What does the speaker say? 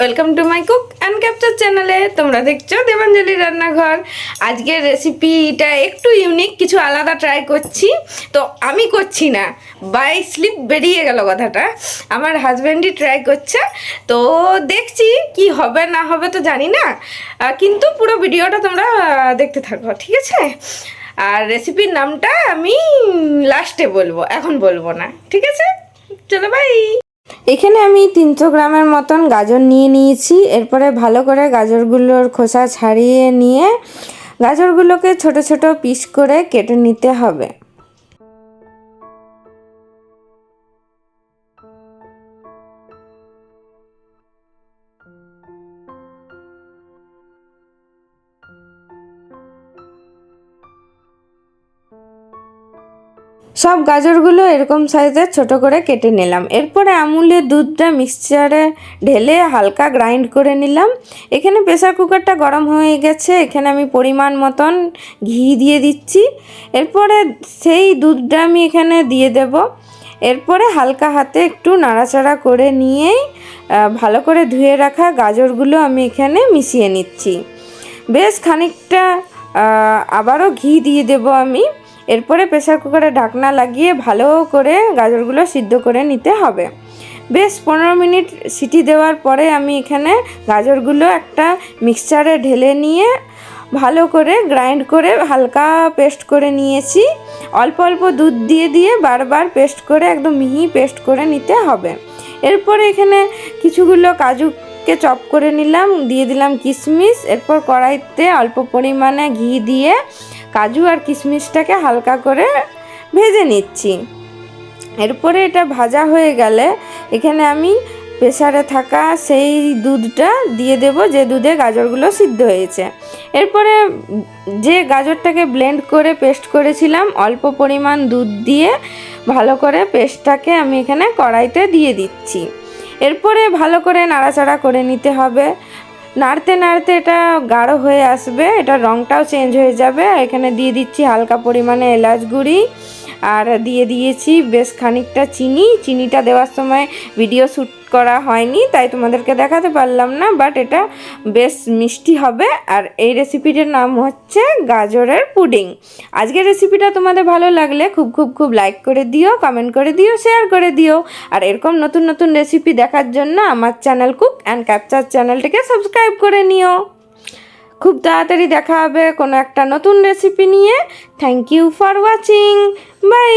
Welcome to my cook and capture চ্যানেলে তোমরা দেখছ দেবাঞ্জলি রান্নাঘর। আজকের রেসিপিটা একটু ইউনিক কিছু আলাদা ট্রাই করছি। তো আমি করছি না বাই স্লিপ বেরিয়ে গেল কথাটা। আমার হাজব্যান্ডই ট্রাই করছে। তো দেখছি কি হবে না হবে তো জানি না। কিন্তু পুরো ভিডিওটা তোমরা দেখতে থাকো, ঠিক আছে? আর রেসিপির নামটা আমি লাস্টে বলব, এখন বলব না, ঠিক আছে? এখানে আমি তিনশো গ্রামের মতন গাজর নিয়ে নিয়েছি। এরপরে ভালো করে গাজরগুলোর খোসা ছাড়িয়ে নিয়ে গাজরগুলোকে ছোট ছোট পিস করে কেটে নিতে হবে। সব গাজরগুলো এরকম সাইজের ছোট করে কেটে নিলাম। এরপরে আমুলের দুধটা মিক্সচারে ঢেলে হালকা গ্রাইন্ড করে নিলাম। এখানে প্রেসার কুকারটা গরম হয়ে গেছে, এখানে আমি পরিমাণ মতন ঘি দিয়ে দিচ্ছি। এরপরে সেই দুধটা আমি এখানে দিয়ে দেব। এরপরে হালকা হাতে একটু নাড়াচাড়া করে নিয়েই ভালো করে ধুয়ে রাখা গাজরগুলো আমি এখানে মিশিয়ে নিচ্ছি। বেশ খানিকটা আবারও ঘি দিয়ে দেব আমি। এরপরে প্রেসার কুকারে ঢাকনা লাগিয়ে ভালো করে গাজরগুলো সিদ্ধ করে নিতে হবে। বেশ পনেরো মিনিট সিটি দেওয়ার পরে আমি এখানে গাজরগুলো একটা মিক্সচারে ঢেলে নিয়ে ভালো করে গ্রাইন্ড করে হালকা পেস্ট করে নিয়েছি। অল্প অল্প দুধ দিয়ে দিয়ে বারবার পেস্ট করে একদম মিহি পেস্ট করে নিতে হবে। এরপরে এখানে কিছুগুলো কাজুকে চপ করে নিলাম, দিয়ে দিলাম কিশমিশ এরপর কড়াইতে অল্প পরিমাণে ঘি দিয়ে কাজু আর কিশমিশটাকে হালকা করে ভেজে নিচ্ছি। এরপরে এটা ভাজা হয়ে গেলে এখানে আমি প্রেসারে থাকা সেই দুধটা দিয়ে দেব, যে দুধে গাজরগুলো সিদ্ধ হয়েছে। এরপরে যে গাজরটাকে ব্লেন্ড করে পেস্ট করেছিলাম, অল্প পরিমাণ দুধ দিয়ে ভালো করে পেস্টটাকে আমি এখানে কড়াইতে দিয়ে দিচ্ছি। এরপরে ভালো করে নাড়াচাড়া করে নিতে হবে। নাড়তে নাড়তে এটা গাঢ় হয়ে আসবে, এটা রঙটাও চেঞ্জ হয়ে যাবে। এখানে দিয়ে দিচ্ছি হালকা পরিমাণে এলাচ গুঁড়ি। আর দিয়ে দিয়েছি বেশ খানিকটা চিনি। চিনিটা দেওয়ার সময় ভিডিও শ্যুট করা হয়নি, তাই তোমাদেরকে দেখাতে পারলাম না বাট এটা বেশ মিষ্টি হবে। আর এই রেসিপিটার নাম হচ্ছে গাজরের পুডিং। আজকের রেসিপিটা তোমাদের ভালো লাগলে খুব খুব খুব লাইক করে দিও কমেন্ট করে দিও শেয়ার করে দিও। আর এরকম নতুন নতুন রেসিপি দেখার জন্য আমার চ্যানেল কুক অ্যান্ড ক্যাপচার চ্যানেলটিকে সাবস্ক্রাইব করে নিও। খুব তাড়াতাড়ি দেখা হবে কোনো একটা নতুন রেসিপি নিয়ে। Thank you for watching bye